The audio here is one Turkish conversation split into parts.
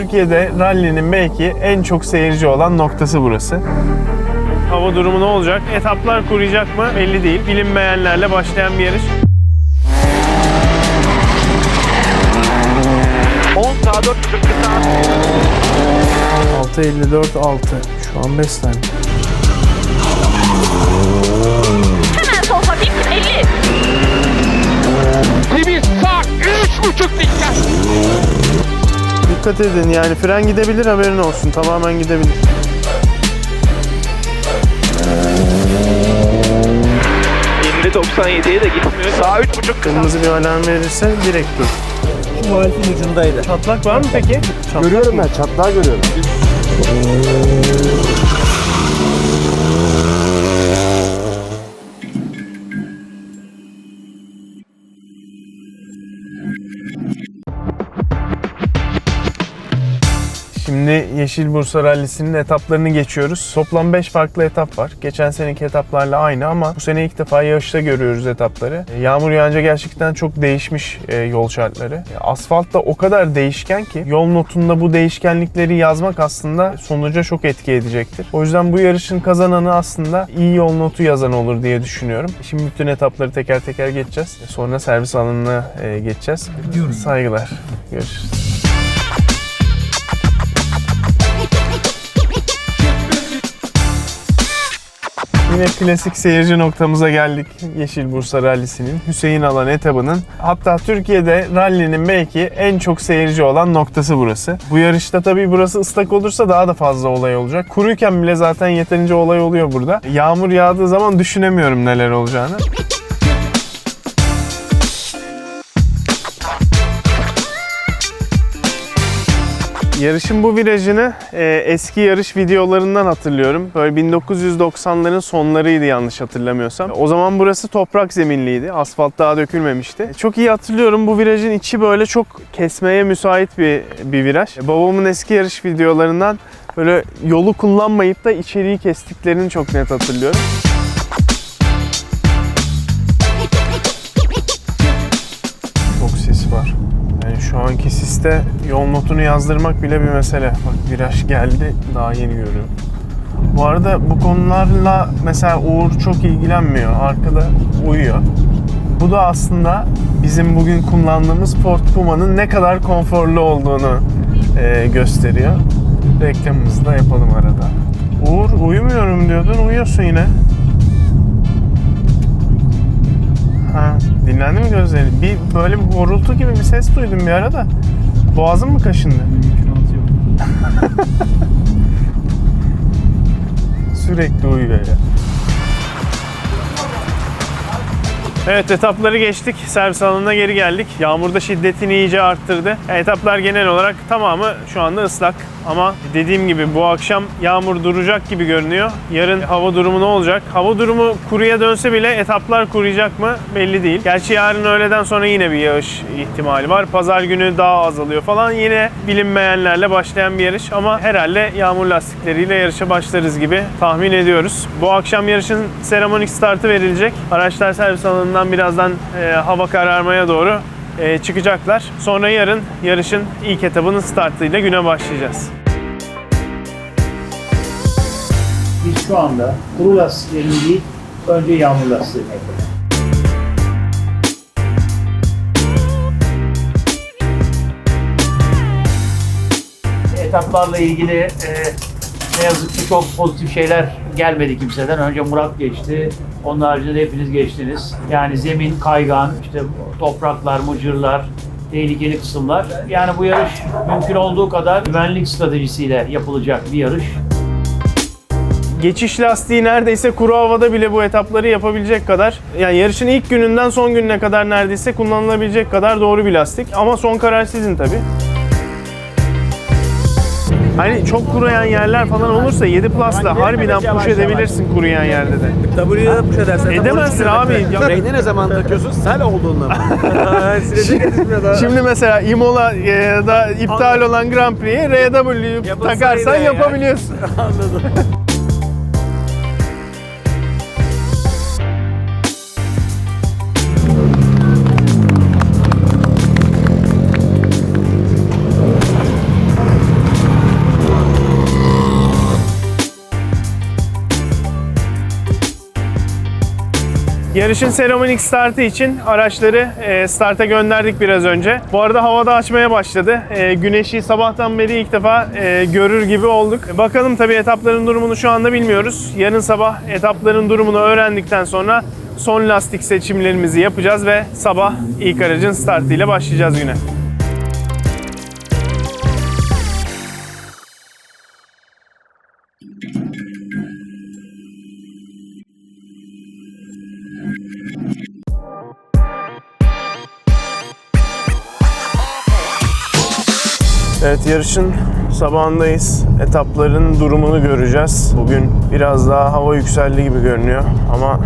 Türkiye'de rally'nin belki en çok seyirci olan noktası burası. Hava durumu ne olacak? Etaplar kuruyacak mı? Belli değil. Bilinmeyenlerle başlayan bir yarış. 10 sağ 4 40 sağ. 6.54 6. Şu an 5 tane. Hemen sol hafif 50. Limit sağ 3.5 dikkat. Dikkat edin yani fren gidebilir haberin olsun. Tamamen gidebilir. İndi 97'ye de gitmiyor. Sağ 3.5 kısa. Kırmızı bir alarm verirse direkt dur. Şu Alf'in ucundaydı. Çatlak var mı peki? Çatlak Görüyorum mı? ben çatlağı görüyorum. Yeşil Bursa Rallisi'nin etaplarını geçiyoruz. Toplam 5 farklı etap var. Geçen seneki etaplarla aynı ama bu sene ilk defa yağışta görüyoruz etapları. E, Yağmur yağınca gerçekten çok değişmiş e, yol şartları. E, Asfalt da o kadar değişken ki yol notunda bu değişkenlikleri yazmak aslında sonuca çok etki edecektir. O yüzden bu yarışın kazananı aslında iyi yol notu yazan olur diye düşünüyorum. Şimdi bütün etapları teker teker geçeceğiz. Sonra servis alanına geçeceğiz. Saygılar. Görüşürüz. Yine klasik seyirci noktamıza geldik. Yeşil Bursa Rallisi'nin Hüseyin Alan etabının. Hatta Türkiye'de rallinin belki en çok seyirci olan noktası burası. Bu yarışta tabii burası ıslak olursa daha da fazla olay olacak. Kuruyken bile zaten yeterince olay oluyor burada. Yağmur yağdığı zaman düşünemiyorum neler olacağını. Yarışın bu virajını e, eski yarış videolarından hatırlıyorum. Böyle 1990'ların sonlarıydı yanlış hatırlamıyorsam. O zaman burası toprak zeminliydi. Asfalt daha dökülmemişti. Çok iyi hatırlıyorum bu virajın içi böyle çok kesmeye müsait bir, bir viraj. Babamın eski yarış videolarından böyle yolu kullanmayıp da içeriği kestiklerini çok net hatırlıyorum. Şu anki siste yol notunu yazdırmak bile bir mesele. Bak viraj geldi daha yeni görüyorum. Bu arada bu konularla mesela Uğur çok ilgilenmiyor. Arkada uyuyor. Bu da aslında bizim bugün kullandığımız Ford Puma'nın ne kadar konforlu olduğunu e, gösteriyor. Reklamımızı da yapalım arada. Uğur uyumuyorum diyordun, uyuyorsun yine. Ha, dinlendi mi gözlerin? Bir böyle bir horultu gibi bir ses duydum bir arada. Boğazın mı kaşındı? Sürekli uyuyor ya. Evet etapları geçtik. Servis alanına geri geldik. Yağmur da şiddetini iyice arttırdı. Etaplar genel olarak tamamı şu anda ıslak. Ama dediğim gibi bu akşam yağmur duracak gibi görünüyor. Yarın hava durumu ne olacak? Hava durumu kuruya dönse bile etaplar kuruyacak mı belli değil. Gerçi yarın öğleden sonra yine bir yağış ihtimali var. Pazar günü daha azalıyor falan. Yine bilinmeyenlerle başlayan bir yarış ama herhalde yağmur lastikleriyle yarışa başlarız gibi tahmin ediyoruz. Bu akşam yarışın seremonik startı verilecek. Araçlar servis alanından birazdan e, hava kararmaya doğru çıkacaklar. Sonra yarın yarışın ilk etabının startıyla güne başlayacağız. Biz şu anda kuru lastiklerini değil, önce yağmur lastiklerini yapıyoruz. Etaplarla ilgili e, ne yazık ki çok pozitif şeyler gelmedi kimseden. Önce Murat geçti. Onun haricinde hepiniz geçtiniz. Yani zemin kaygan, işte topraklar, mıcırlar, tehlikeli kısımlar. Yani bu yarış mümkün olduğu kadar güvenlik stratejisiyle yapılacak bir yarış. Geçiş lastiği neredeyse kuru havada bile bu etapları yapabilecek kadar yani yarışın ilk gününden son gününe kadar neredeyse kullanılabilecek kadar doğru bir lastik ama son karar sizin tabi. Hani çok kuruyan yerler falan olursa 7 Plus'la harbiden push edebilirsin kuruyan yerde de. W'ye push edersen. Edemezsin abi. Reyne ne zaman takıyorsun? Sel olduğunda mı? Şimdi mesela Imola'da iptal olan Grand Prix'ye RW'yu takarsan ya. yapabiliyorsun. Yarışın seremonik startı için araçları e, starta gönderdik biraz önce. Bu arada havada açmaya başladı. E, güneşi sabahtan beri ilk defa e, görür gibi olduk. Bakalım tabii etapların durumunu şu anda bilmiyoruz. Yarın sabah etapların durumunu öğrendikten sonra son lastik seçimlerimizi yapacağız ve sabah ilk aracın startıyla başlayacağız güne. Yarışın sabahındayız. Etapların durumunu göreceğiz. Bugün biraz daha hava yükseldi gibi görünüyor ama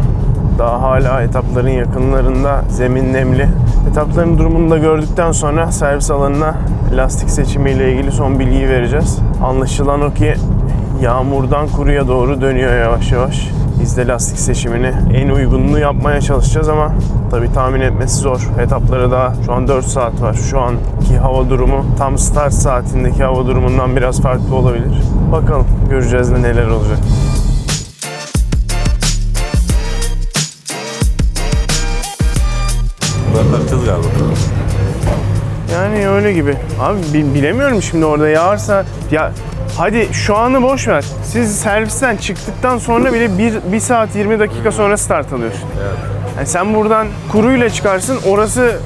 daha hala etapların yakınlarında zemin nemli. Etapların durumunu da gördükten sonra servis alanına lastik seçimiyle ilgili son bilgiyi vereceğiz. Anlaşılan o ki yağmurdan kuruya doğru dönüyor yavaş yavaş. Biz de lastik seçimini en uygununu yapmaya çalışacağız ama tabii tahmin etmesi zor. Etaplara daha şu an 4 saat var. Şu anki hava durumu tam start saatindeki hava durumundan biraz farklı olabilir. Bakalım göreceğiz de neler olacak. Bunları takacağız galiba. Yani öyle gibi. Abi bi- bilemiyorum şimdi orada yağarsa ya hadi şu anı boş ver. Siz servisten çıktıktan sonra bile 1, 1 saat 20 dakika sonra start alıyorsun. Yani sen buradan kuruyla çıkarsın orası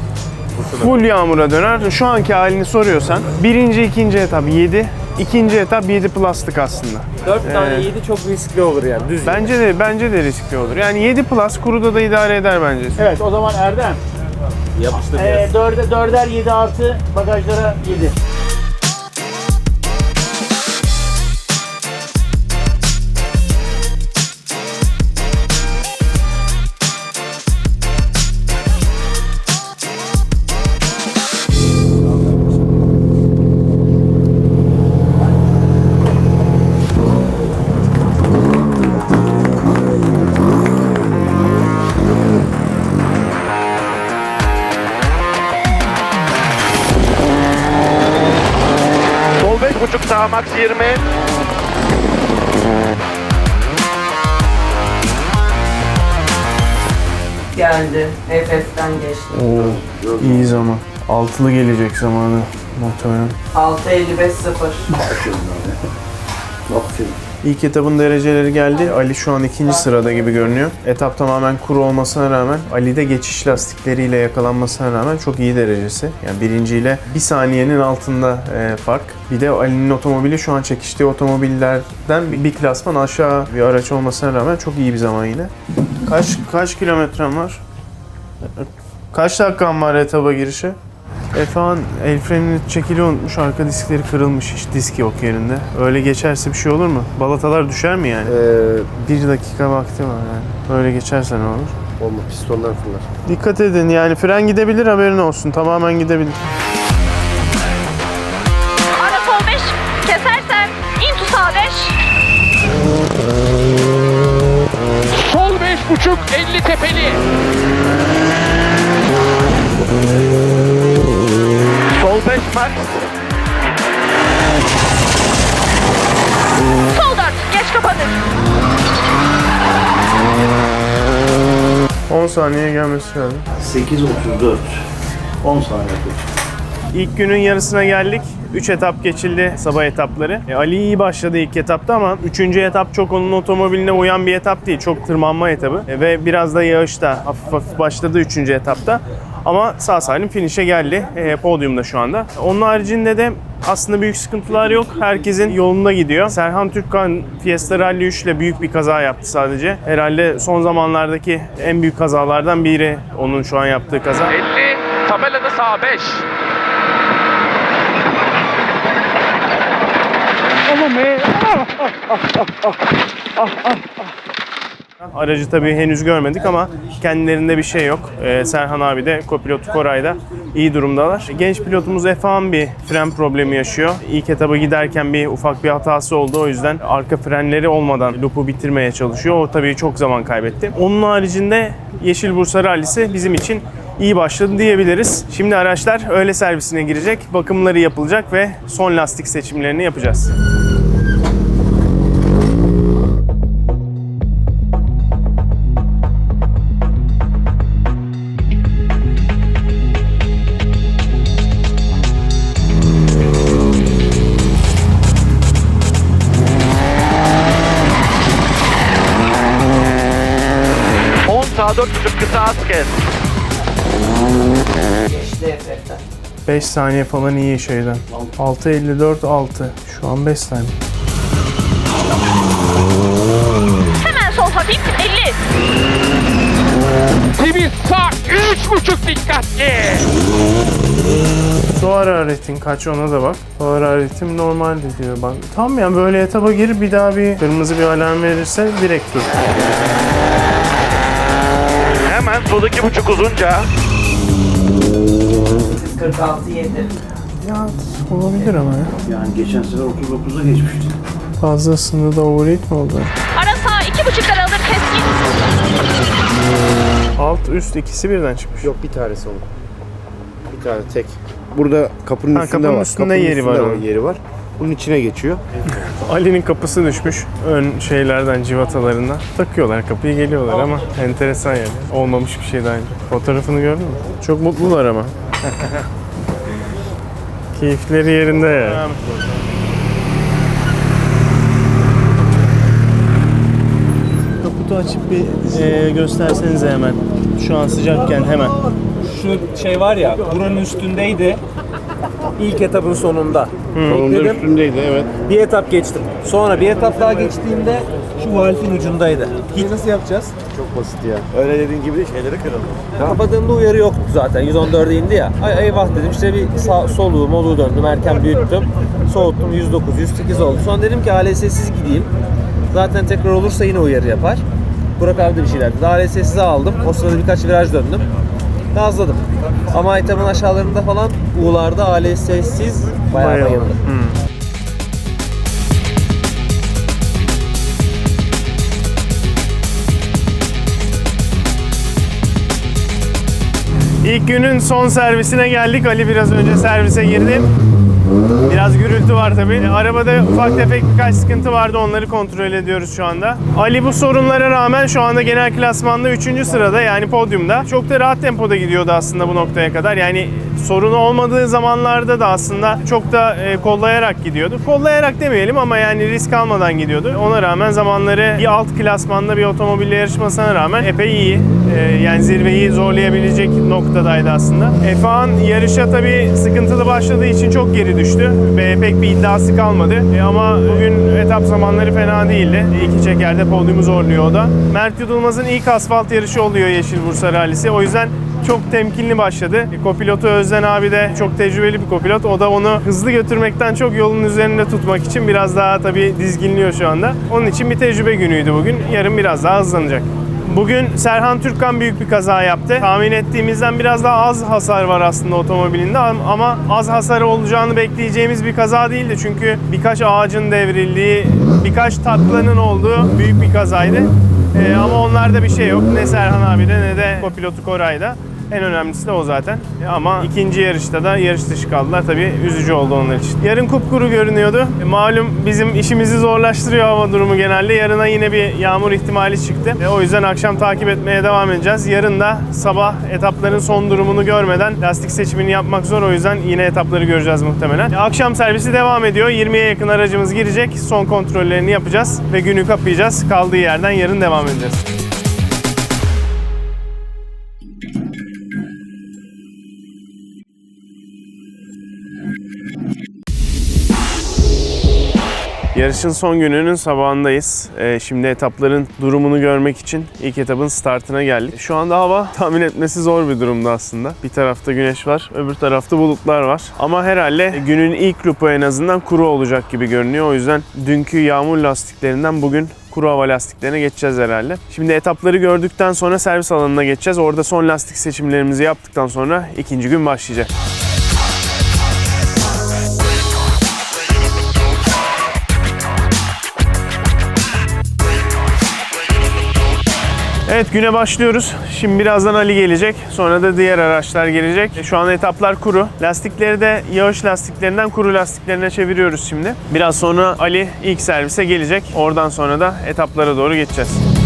full yağmura döner. Şu anki halini soruyorsan birinci ikinci etap 7. ikinci etap 7 plastik aslında. 4 tane Ee, 7 çok riskli olur yani. Düz Bence de bence de riskli olur. Yani 7 plus kuruda da idare eder bence. Evet o zaman Erdem. yapıştır Ee, dörde, dörder 7 artı bagajlara 7. 5.5 sağ max 20. geldi. FF'den geçti. Oo, iyi zaman. Altılı gelecek zamanı muhtemelen. 6.55 0. İlk etapın dereceleri geldi. Ali şu an ikinci sırada gibi görünüyor. Etap tamamen kuru olmasına rağmen Ali de geçiş lastikleriyle yakalanmasına rağmen çok iyi derecesi. Yani birinciyle bir saniyenin altında e, fark. Bir de Ali'nin otomobili şu an çekiştiği otomobillerden bir, bir klasman aşağı bir araç olmasına rağmen çok iyi bir zaman yine. Kaç kaç kilometrem var? Kaç dakikam var etaba girişe? Efehan el frenini çekili unutmuş, arka diskleri kırılmış, hiç disk yok yerinde. Öyle geçerse bir şey olur mu? Balatalar düşer mi yani? Ee, Bir dakika vakti var yani. Öyle geçerse ne olur? olma pistonlar fırlar. Dikkat edin yani fren gidebilir haberin olsun. Tamamen gidebilir. Ara sol 5. Kesersen into sağ 5. Sol 5.5 50 tepeli. Sol 5 max. Sol 4. Geç kapanır. 10 saniye gelmesi lazım. 8.34. 10 saniye. İlk günün yarısına geldik. 3 etap geçildi sabah etapları. E, Ali iyi başladı ilk etapta ama 3. etap çok onun otomobiline uyan bir etap değil. Çok tırmanma etabı E, ve biraz da yağışta hafif hafif başladı 3. etapta. Ama sağ salim finish'e geldi. E, podyumda şu anda. Onun haricinde de aslında büyük sıkıntılar yok. Herkesin yolunda gidiyor. Serhan Türkkan Fiesta Rally 3 ile büyük bir kaza yaptı sadece. Herhalde son zamanlardaki en büyük kazalardan biri onun şu an yaptığı kaza. 50. Tabelada sağ 5. Aracı tabii henüz görmedik ama kendilerinde bir şey yok. Ee, Serhan abi de kopilot Koray'da iyi durumdalar. Genç pilotumuz Efehan bir fren problemi yaşıyor. İlk etaba giderken bir ufak bir hatası oldu. O yüzden arka frenleri olmadan loop'u bitirmeye çalışıyor. O tabii çok zaman kaybetti. Onun haricinde Yeşil Bursa Rallisi bizim için iyi başladı diyebiliriz. Şimdi araçlar öğle servisine girecek, bakımları yapılacak ve son lastik seçimlerini yapacağız. Sağ 4.5 kısa az kes. Geçti FF'den. 5 saniye falan iyi şeyden. 6.54 6. Şu an 5 saniye. Hemen sol hafif 50. Temiz sağ 3.5 dikkatli. Su hararetin kaç ona da bak. Su hararetim normaldi diyor bak. Tam yani böyle etaba girip bir daha bir kırmızı bir alarm verirse direkt dur. Hemen sol 2.5 uzunca. 46 7. Ya olabilir ama ya. Yani geçen sene 39'a geçmişti. Fazlasını da overheat mi oldu? Ara sağ 2,5 aralık keskin. Alt üst ikisi birden çıkmış. Yok bir tanesi onun. Bir tane tek. Burada kapının Ha, üstünde kapının var. üstünde Kapının yeri var üstünde onun. Yeri var. Bunun içine geçiyor. Ali'nin kapısı düşmüş. Ön şeylerden, civatalarından. Takıyorlar kapıyı geliyorlar ama enteresan yani. Olmamış bir şey daha önce. Fotoğrafını gördün mü? Çok mutlular ama. Keyifleri yerinde ya. Kaputu açıp bir e, göstersenize hemen. Şu an sıcakken hemen. Şu şey var ya buranın üstündeydi. İlk etapın sonunda. Onun da Bekledim. üstündeydi evet. Bir etap geçtim. Sonra bir etap daha geçtiğimde şu valfin ucundaydı. Hiç nasıl yapacağız? Çok basit ya. Öyle dediğin gibi de şeyleri kıralım. Kapadığımda uyarı yoktu zaten. 114'e indi ya. Ay eyvah dedim. İşte bir sağ, soluğu moluğu döndüm. Erken büyüttüm. Soğuttum. 109, 108 oldu. Sonra dedim ki ALS'siz gideyim. Zaten tekrar olursa yine uyarı yapar. Burak abi de bir şeyler dedi. ALS'size aldım. O sırada birkaç viraj döndüm. Gazladım. Ama etabın aşağılarında falan U'larda ALS'siz bayağı Bayağı. bayıldı. İlk günün son servisine geldik. Ali biraz önce servise girdi. Biraz gürültü var tabii. Arabada ufak tefek birkaç sıkıntı vardı. Onları kontrol ediyoruz şu anda. Ali bu sorunlara rağmen şu anda genel klasmanda 3. sırada yani podyumda. Çok da rahat tempoda gidiyordu aslında bu noktaya kadar. Yani sorunu olmadığı zamanlarda da aslında çok da e, kollayarak gidiyordu. Kollayarak demeyelim ama yani risk almadan gidiyordu. Ona rağmen zamanları bir alt klasmanda bir otomobille yarışmasına rağmen epey iyi. E, yani zirveyi zorlayabilecek noktadaydı aslında. F1 yarışa tabii sıkıntılı başladığı için çok geri düştü ve pek bir iddiası kalmadı. E, ama bugün etap zamanları fena değildi. İki çekerde podyumu zorluyor o da. Mert Yudulmaz'ın ilk asfalt yarışı oluyor Yeşil Bursa Rallisi. O yüzden çok temkinli başladı. Kopilotu Özden abi de çok tecrübeli bir kopilot. O da onu hızlı götürmekten çok yolun üzerinde tutmak için biraz daha tabii dizginliyor şu anda. Onun için bir tecrübe günüydü bugün. Yarın biraz daha hızlanacak. Bugün Serhan Türkkan büyük bir kaza yaptı. Tahmin ettiğimizden biraz daha az hasar var aslında otomobilinde ama az hasarı olacağını bekleyeceğimiz bir kaza değildi. Çünkü birkaç ağacın devrildiği, birkaç taklanın olduğu büyük bir kazaydı. Ee, ama onlarda bir şey yok. Ne Serhan abi'de ne de kopilotu Koray'da. En önemlisi de o zaten. E, Ama ikinci yarışta da yarış dışı kaldılar. Tabii üzücü oldu onlar için. Yarın kupkuru görünüyordu. E, Malum bizim işimizi zorlaştırıyor hava durumu genelde. Yarına yine bir yağmur ihtimali çıktı. E, O yüzden akşam takip etmeye devam edeceğiz. Yarın da sabah etapların son durumunu görmeden lastik seçimini yapmak zor. O yüzden yine etapları göreceğiz muhtemelen. E, Akşam servisi devam ediyor. 20'ye yakın aracımız girecek. Son kontrollerini yapacağız ve günü kapayacağız. Kaldığı yerden yarın devam edeceğiz. Yarışın son gününün sabahındayız. Ee, şimdi etapların durumunu görmek için ilk etapın startına geldik. Şu anda hava tahmin etmesi zor bir durumda aslında. Bir tarafta güneş var, öbür tarafta bulutlar var. Ama herhalde günün ilk grubu en azından kuru olacak gibi görünüyor. O yüzden dünkü yağmur lastiklerinden bugün kuru hava lastiklerine geçeceğiz herhalde. Şimdi etapları gördükten sonra servis alanına geçeceğiz. Orada son lastik seçimlerimizi yaptıktan sonra ikinci gün başlayacak. Evet güne başlıyoruz. Şimdi birazdan Ali gelecek. Sonra da diğer araçlar gelecek. Şu an etaplar kuru. Lastikleri de yağış lastiklerinden kuru lastiklerine çeviriyoruz şimdi. Biraz sonra Ali ilk servise gelecek. Oradan sonra da etaplara doğru geçeceğiz.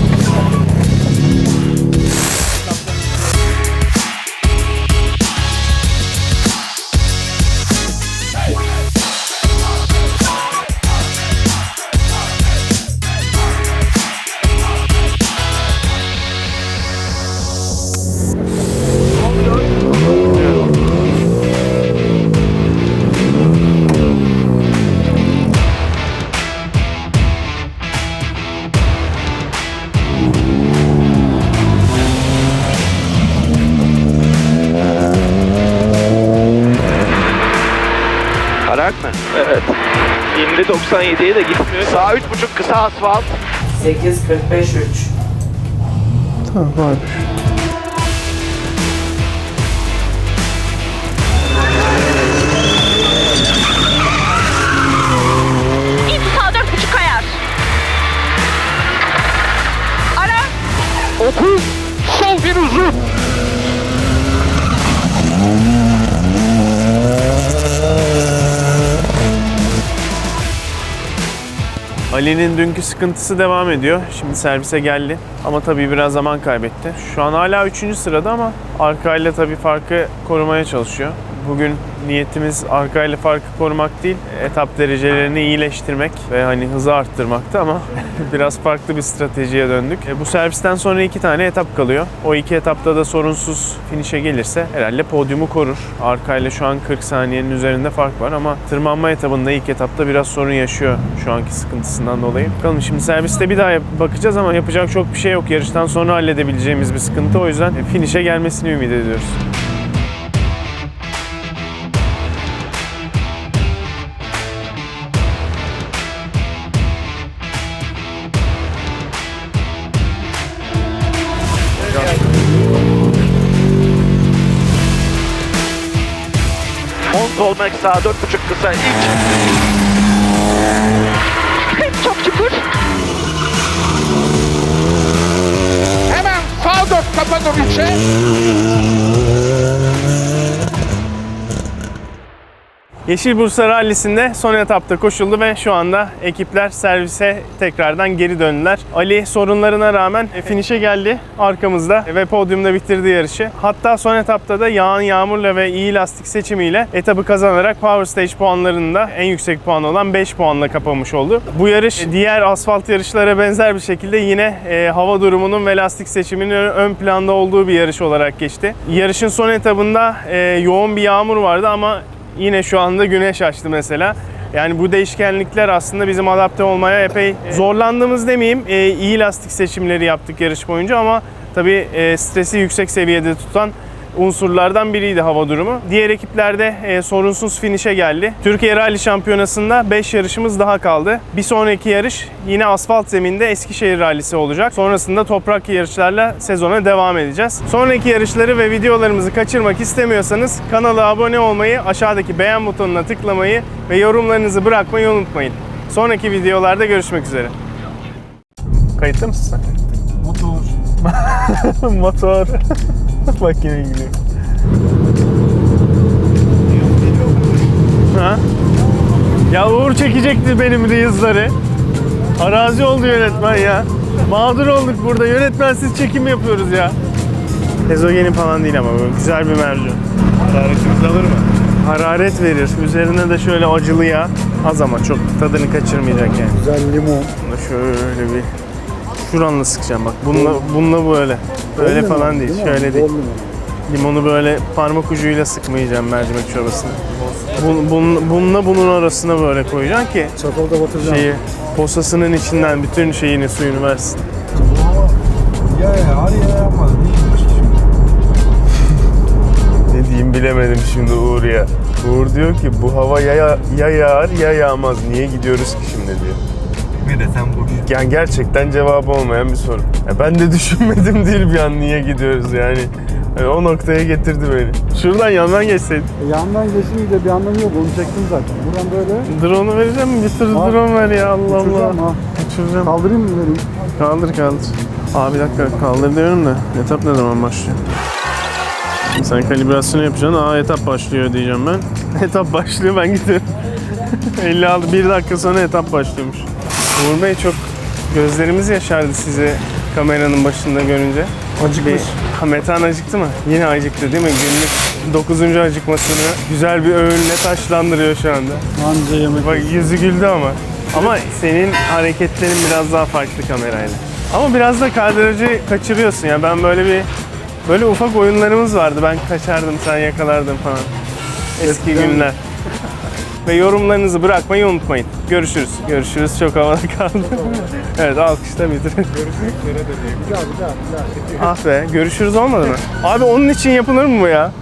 İndi 97'ye de gitmiyor. Sağ 3.5 kısa asfalt. 8 45 3. Tamam var. İntu sağ 4,5 kayar. Ara. 30. Sol bir uzun. Ali'nin dünkü sıkıntısı devam ediyor. Şimdi servise geldi ama tabii biraz zaman kaybetti. Şu an hala 3. sırada ama arkayla tabii farkı korumaya çalışıyor. Bugün niyetimiz arkayla farkı korumak değil, etap derecelerini iyileştirmek ve hani hızı arttırmaktı ama biraz farklı bir stratejiye döndük. E, bu servisten sonra iki tane etap kalıyor. O iki etapta da sorunsuz finişe gelirse herhalde podyumu korur. Arkayla şu an 40 saniyenin üzerinde fark var ama tırmanma etabında ilk etapta biraz sorun yaşıyor şu anki sıkıntısından dolayı. Bakalım şimdi serviste bir daha bakacağız ama yapacak çok bir şey yok. Yarıştan sonra halledebileceğimiz bir sıkıntı. O yüzden finişe gelmesini ümit ediyoruz. Olmak sağ 4.5 kısa. İlk. Çok çukur. Hemen sağ 4 kapa dönüşe. Yeşil Bursa Rally'sinde son etapta koşuldu ve şu anda ekipler servise tekrardan geri döndüler. Ali sorunlarına rağmen finişe geldi arkamızda ve podyumda bitirdi yarışı. Hatta son etapta da yağan yağmurla ve iyi lastik seçimiyle etabı kazanarak Power Stage puanlarını da en yüksek puan olan 5 puanla kapamış oldu. Bu yarış diğer asfalt yarışlara benzer bir şekilde yine e, hava durumunun ve lastik seçiminin ön planda olduğu bir yarış olarak geçti. Yarışın son etabında e, yoğun bir yağmur vardı ama Yine şu anda güneş açtı mesela. Yani bu değişkenlikler aslında bizim adapte olmaya epey zorlandığımız demeyeyim. e, iyi lastik seçimleri yaptık yarış boyunca ama tabii e, stresi yüksek seviyede tutan unsurlardan biriydi hava durumu. Diğer ekiplerde e, sorunsuz finişe geldi. Türkiye Rally Şampiyonası'nda 5 yarışımız daha kaldı. Bir sonraki yarış yine asfalt zeminde Eskişehir Rallisi olacak. Sonrasında toprak yarışlarla sezona devam edeceğiz. Sonraki yarışları ve videolarımızı kaçırmak istemiyorsanız kanala abone olmayı, aşağıdaki beğen butonuna tıklamayı ve yorumlarınızı bırakmayı unutmayın. Sonraki videolarda görüşmek üzere. Kayıtta mısın sen? Motor. Motor. Bak yine gidiyor. Ha? Ya Uğur çekecekti benim Reels'ları. Arazi oldu yönetmen ya. Mağdur olduk burada. Yönetmensiz çekim yapıyoruz ya. Ezogelin falan değil ama böyle güzel bir mercan. Hararetimiz alır mı? Hararet verir. Üzerine de şöyle acılı yağ. Az ama çok tadını kaçırmayacak yani. Güzel limon. Şöyle bir şuranla sıkacağım bak. Bununla, bununla böyle. Böyle falan değil. Şöyle değil. Limonu böyle parmak ucuyla sıkmayacağım mercimek çorbasını. Bun, bun, bununla bunun arasına böyle koyacaksın ki Çatalda batıracağım. şeyi posasının içinden bütün şeyini suyunu versin. Ya ya araya yapmaz. Ne diyeyim bilemedim şimdi Uğur ya. Uğur diyor ki bu hava ya, ya yağar ya yağmaz. Niye gidiyoruz ki şimdi diyor. Ne desem boş. Yani gerçekten cevabı olmayan bir soru. Ya ben de düşünmedim değil bir an niye gidiyoruz yani. Yani o noktaya getirdi beni. Şuradan yandan geçseydin. E, yandan geçince de bir anlamı yok. Onu çektim zaten. Buradan böyle Drone'u vereceğim mi? Bir tır Al. drone ver ya Allah Allah. uçuracağım ha. Uçuracağım. Kaldırayım mı vereyim? Kaldır kaldır. Aa bir dakika kaldır diyorum da etap ne zaman başlıyor? Sen kalibrasyonu yapacaksın. Aa etap başlıyor diyeceğim ben. etap başlıyor ben gidiyorum. 56 bir dakika sonra etap başlıyormuş. Uğur Bey çok gözlerimiz yaşardı sizi kameranın başında görünce. Acıkmış. Bir, ha, Metehan acıktı mı? Yine acıktı değil mi? Günlük 9. acıkmasını güzel bir öğünle taşlandırıyor şu anda. Anca yemek. Bak yüzü güldü ama. Ama senin hareketlerin biraz daha farklı kamerayla. Ama biraz da kadrajı kaçırıyorsun ya. Ben böyle bir böyle ufak oyunlarımız vardı. Ben kaçardım, sen yakalardın falan. Eski günler. Ve yorumlarınızı bırakmayı unutmayın. Görüşürüz. Görüşürüz. Çok havada kaldı. evet alkışla bitirin. Güzel güzel güzel. Ah be görüşürüz olmadı mı? Abi onun için yapılır mı bu ya?